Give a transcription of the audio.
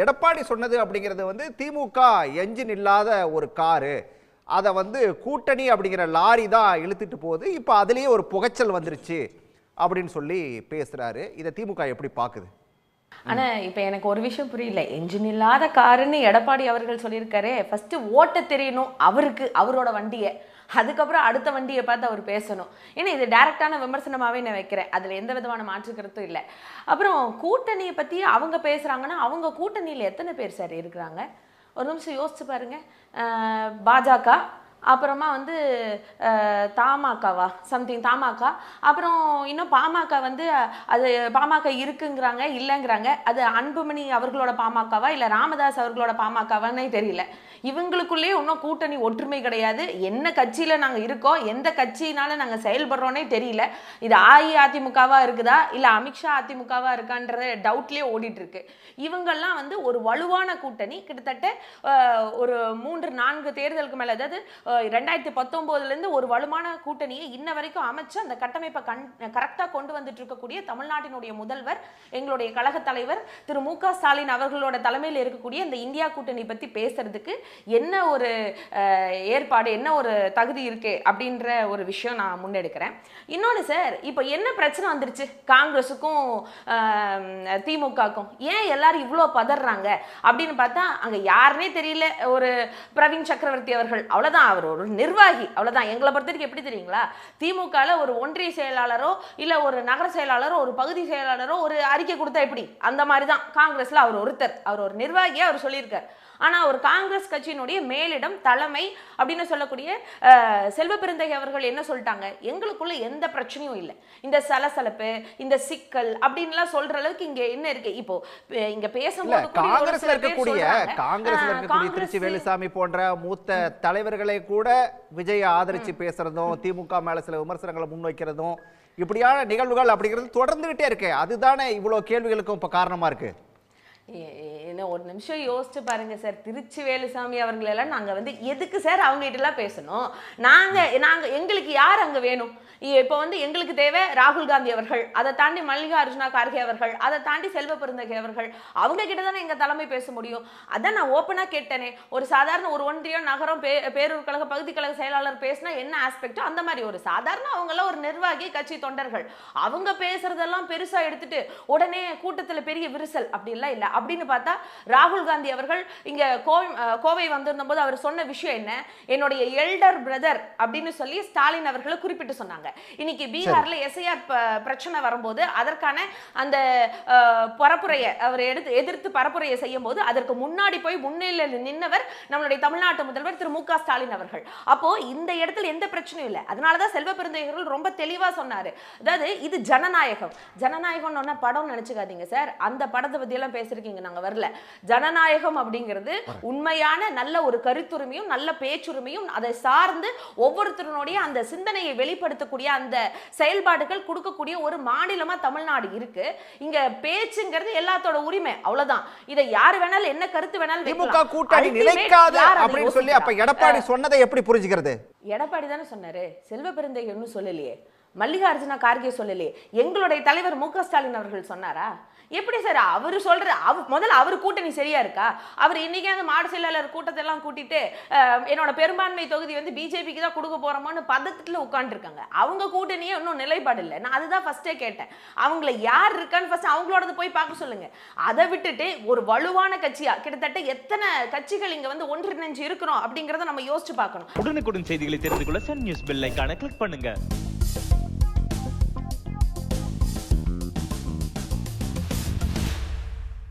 எடப்பாடி சொன்னது அப்படிங்கிறது வந்து திமுக என்ஜின் இல்லாத ஒரு காரு. அதை வந்து கூட்டணி அப்படிங்கிற லாரி தான் இழுத்துட்டு போகுது. இப்போ அதுலேயே ஒரு புகைச்சல் வந்துருச்சு அப்படின்னு சொல்லி பேசுறாரு. இதை திமுக எப்படி பார்க்குது ஆனா இப்ப எனக்கு ஒரு விஷயம் புரியல. என்ஜின் இல்லாத காருன்னு எடப்பாடி அவர்கள் சொல்லியிருக்காரு ஃபர்ஸ்ட் ஓட்ட தெரியணும் அவருக்கு அவரோட வண்டியை. அதுக்கப்புறம் அடுத்த வண்டியை பார்த்து அவர் பேசணும். ஏன்னா இது டைரக்டான விமர்சனமாகவே நான் வைக்கிறேன். அதில் எந்த விதமான மாற்று கருத்தும் இல்லை. அப்புறம் கூட்டணியை பற்றி அவங்க பேசுகிறாங்கன்னா அவங்க கூட்டணியில் எத்தனை பேர் சார் இருக்கிறாங்க? ஒரு நிமிஷம் யோசிச்சு பாருங்க. பாஜக அப்புறமா வந்து தாமாக்காவா சம்திங் தாமாக்கா அப்புறம் இன்னும் பாமக வந்து அது பாமக இருக்குங்கிறாங்க இல்லைங்கிறாங்க. அது அன்புமணி அவர்களோட பாமகவா இல்லை ராமதாஸ் அவர்களோட பாமகவான்னே தெரியல. இவங்களுக்குள்ளேயே இன்னும் கூட்டணி ஒற்றுமை கிடையாது. என்ன கட்சியில் நாங்கள் இருக்கோம் எந்த கட்சியினால நாங்கள் செயல்படுறோன்னே தெரியல. இது அஇஅதிமுகவாக இருக்குதா இல்லை அமித்ஷா அதிமுகவாக இருக்கான்ற டவுட்லேயே ஓடிட்டு இருக்கு இவங்கெல்லாம் வந்து ஒரு வலுவான கூட்டணி கிட்டத்தட்ட ஒரு மூன்று நான்கு தேர்தலுக்கு மேலே அதாவது ரெண்டாயிரத்தி பத்தொம்போதுலேருந்து ஒரு வலுவான கூட்டணியை இன்ன வரைக்கும் அமைச்சு அந்த கட்டமைப்பை கண் கரெக்டாக கொண்டு வந்துட்டு இருக்கக்கூடிய தமிழ்நாட்டினுடைய முதல்வர் எங்களுடைய கழக தலைவர் திரு மு க ஸ்டாலின் அவர்களோட தலைமையில் இருக்கக்கூடிய இந்த இந்தியா கூட்டணி பற்றி பேசுறதுக்கு என்ன ஒரு ஏற்பாடு என்ன ஒரு தகுதி இருக்கு அப்படின்ற ஒரு விஷயம் நான் முன்னெடுக்கிறேன். இன்னொன்று சார் இப்போ என்ன பிரச்சனை வந்துருச்சு? காங்கிரஸுக்கும் திமுகக்கும். திமுகவுக்கும் ஏன் எல்லாரும் இவ்வளோ பதறாங்க? அப்படின்னு பார்த்தா அங்கே யாருனே தெரியல. ஒரு பிரவீன் சக்கரவர்த்தி அவர்கள். அவ்வளோதான் அவர் ஒரு நிர்வாகி. அவ்வளோதான் எங்களை பொறுத்த வரைக்கும் எப்படி தெரியுங்களா? திமுகவில் ஒரு ஒன்றிய செயலாளரோ இல்லை ஒரு நகர செயலாளரோ ஒரு பகுதி செயலாளரோ ஒரு அறிக்கை கொடுத்தா எப்படி? அந்த மாதிரி தான் காங்கிரஸில் அவர் ஒருத்தர். அவர் ஒரு நிர்வாகியாக அவர் சொல்லியிருக்கார். ஆனால் ஒரு காங்கிரஸ் கட்சி கட்சியினுடைய மேலிடம் தலைமை அப்படின்னு சொல்லக்கூடிய செல்வ பெருந்தகை அவர்கள் என்ன சொல்லிட்டாங்க? எங்களுக்குள்ள எந்த பிரச்சனையும் இல்லை. இந்த சலசலப்பு இந்த சிக்கல் அப்படின்லாம் சொல்ற அளவுக்கு இங்க என்ன இருக்கு? இப்போ இங்க பேசும்போது ஒரு காங்கிரஸ்ல இருக்கக்கூடிய காங்கிரஸ்ல காங்கிரஸ் திருச்சி வேலுசாமி போன்ற மூத்த தலைவர்களை கூட விஜய் ஆதரிச்சு பேசுறதும் திமுக மேல சில விமர்சனங்களை முன்வைக்கிறதும் இப்படியான நிகழ்வுகள் அப்படிங்கிறது தொடர்ந்துகிட்டே இருக்கு. அதுதானே இவ்வளவு கேள்விகளுக்கும் இப்ப காரணமா இருக்கு? என்ன ஒரு நிமிஷம் யோசிச்சு பாருங்க சார். திருச்சி வேலுசாமி அவர்கள் எல்லாம் வந்து எதுக்கு சார் அவங்ககிட்டலாம் பேசணும்? நாங்கள் நாங்கள் எங்களுக்கு யார் அங்கே வேணும்? இ- இப்போ வந்து எங்களுக்கு தேவை ராகுல் காந்தி அவர்கள். அதை தாண்டி மல்லிகா அர்ஜுனா கார்கே அவர்கள். அதை தாண்டி செல்வ பெருந்தகை அவர்கள். அவங்க கிட்ட தானே எங்கள் தலைமை பேச முடியும்? அதான் நான் ஓப்பனாக கேட்டேனே. ஒரு சாதாரண ஒரு ஒன்றியம் நகரம் பே பேரூர் கழக பகுதி கழக செயலாளர் பேசினா என்ன ஆஸ்பெக்டோ அந்த மாதிரி ஒரு சாதாரண அவங்களாம் ஒரு நிர்வாகி கட்சி தொண்டர்கள். அவங்க பேசுறதெல்லாம் பெருசாக எடுத்துட்டு உடனே கூட்டத்தில் பெரிய விரிசல். அப்படிலாம் இல்லை. அப்படின்னு பார்த்தா ராகுல் காந்தி அவர்கள் இங்க கோவை கோவை வந்திருந்த போது அவர் சொன்ன விஷயம் என்ன? என்னுடைய எல்டர் பிரதர் அப்படின்னு சொல்லி ஸ்டாலின் அவர்களை குறிப்பிட்டு சொன்னாங்க. இன்னைக்கு பீகார்ல எஸ்ஐஆர் பிரச்சனை வரும்போது அதற்கான அந்த பரப்புரையை அவர் எடுத்து எதிர்த்து பரப்புரையை செய்யும் போது அதற்கு முன்னாடி போய் முன்னிலையில் நின்னவர் நம்மளுடைய தமிழ்நாட்டு முதல்வர் திரு மு க ஸ்டாலின் அவர்கள். அப்போ இந்த இடத்துல எந்த பிரச்சனையும் இல்லை. அதனாலதான் செல்வ பெருந்தகைகள் ரொம்ப தெளிவா சொன்னாரு. அதாவது இது ஜனநாயகம். ஜனநாயகம் ஒன்ன படம் நினைச்சுக்காதீங்க சார். அந்த படத்தை பத்தி எல்லாம் பேசிருக்கீங்க நாங்க வரல. ஜனநாயகம் அப்படிங்கிறது உண்மையான நல்ல ஒரு கருத்துரிமையும் நல்ல பேச்சுரிமையும் அதை சார்ந்து ஒவ்வொருத்தருடைய அந்த சிந்தனையை வெளிப்படுத்தக்கூடிய அந்த செயல்பாடுகள் கொடுக்கக்கூடிய ஒரு மாநிலமா தமிழ்நாடு இருக்கு. இங்க பேச்சுங்கிறது எல்லாத்தோட உரிமை அவ்வளவுதான். இதை யார் வேணாலும் என்ன கருத்து வேணாலும் திமுக. கூட்டணி நிலைக்காது அப்படின்னு சொல்லி அப்ப? எடப்பாடி சொன்னதை எப்படி புரிஞ்சுக்கிறது? எடப்பாடி தானே சொன்னாரு. செல்வ பெருந்தகை ஒன்றும் சொல்லலையே. மல்லிகார்ஜுனா கார்கே சொல்லலையே எங்களுடைய தலைவர் மு ஸ்டாலின் அவர்கள் சொன்னாரா? எப்படி சார் அவர் சொல்கிற அவ முதல்ல அவர் கூட்டணி சரியா இருக்கா? அவர் இன்னைக்கு அந்த மாடு செயலாளர் கூட்டத்தை கூட்டிட்டு என்னோட பெரும்பான்மை தொகுதி வந்து பிஜேபிக்கு தான் கொடுக்க போறோமான்னு பதட்டத்தில் உட்காந்துருக்காங்க அவங்க கூட்டணியே இன்னும் நிலைப்பாடு இல்லை. நான் அதுதான் ஃபஸ்ட்டே கேட்டேன். அவங்கள யார் இருக்கான்னு ஃபஸ்ட் அவங்களோடது போய் பார்க்க சொல்லுங்கள் அதை விட்டுட்டு ஒரு வலுவான கட்சியா கிட்டத்தட்ட எத்தனை கட்சிகள் இங்கே வந்து ஒன்றிணைஞ்சு இருக்கிறோம் அப்படிங்கிறத நம்ம யோசிச்சு பார்க்கணும். உடனுக்குடன் செய்திகளை தெரிந்து கொள்ள சன் நியூஸ் பெல் ஐகானை கிளிக் you